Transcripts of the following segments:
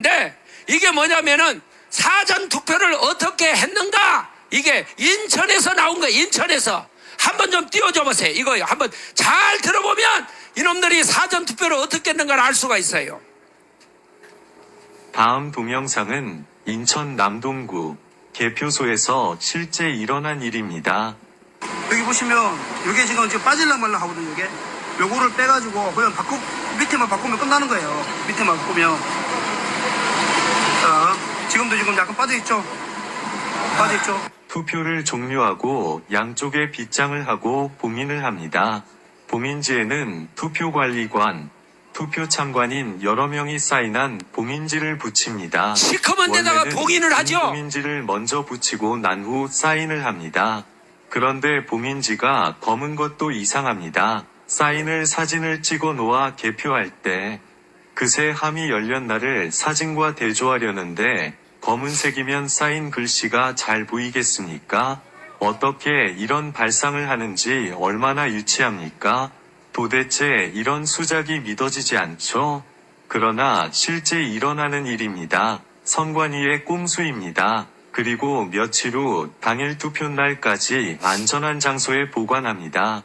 근데 이게 뭐냐면은 사전 투표를 어떻게 했는가? 이게 인천에서 나온 거예요. 인천에서. 한번 좀 띄워줘 보세요. 이거요. 한번 잘 들어보면 이놈들이 사전 투표를 어떻게 했는가를 알 수가 있어요. 다음 동영상은 인천 남동구 개표소에서 실제 일어난 일입니다. 여기 보시면 이게 지금 지금 빠질랑 말랑 하거든요 이게 요거를 빼가지고 그냥 바꾸 밑에만 바꾸면 끝나는 거예요 밑에만 바꾸면 자 지금도 지금 약간 빠져있죠 빠져있죠 투표를 종료하고 양쪽에 빗장을 하고 봉인을 합니다. 봉인지에는 투표관리관, 투표 참관인 여러 명이 사인한 봉인지를 붙입니다. 시커먼 데다가 봉인을 하죠. 봉인지를 먼저 붙이고 난 후 사인을 합니다. 그런데 봉인지가 검은 것도 이상합니다. 사인을 사진을 찍어 놓아 개표할 때 그새 함이 열렸 날을 사진과 대조하려는데 검은색이면 사인 글씨가 잘 보이겠습니까? 어떻게 이런 발상을 하는지 얼마나 유치합니까? 도대체 이런 수작이 믿어지지 않죠? 그러나 실제 일어나는 일입니다. 선관위의 꼼수입니다. 그리고 며칠 후 당일 투표 날까지 안전한 장소에 보관합니다.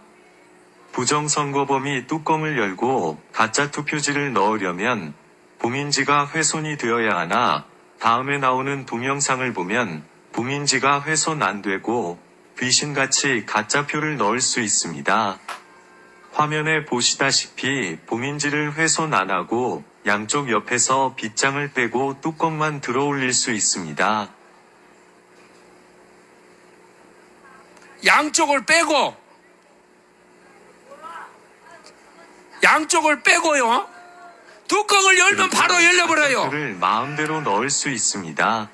부정선거범이 뚜껑을 열고 가짜 투표지를 넣으려면 봉인지가 훼손이 되어야 하나 다음에 나오는 동영상을 보면 봉인지가 훼손 안 되고 귀신같이 가짜 표를 넣을 수 있습니다. 화면에 보시다시피 봉인지를 훼손 안 하고 양쪽 옆에서 빗장을 빼고 뚜껑만 들어 올릴 수 있습니다. 양쪽을 빼고 양쪽을 빼고요. 뚜껑을 열면 바로 열려버려요. 를 마음대로 넣을 수 있습니다.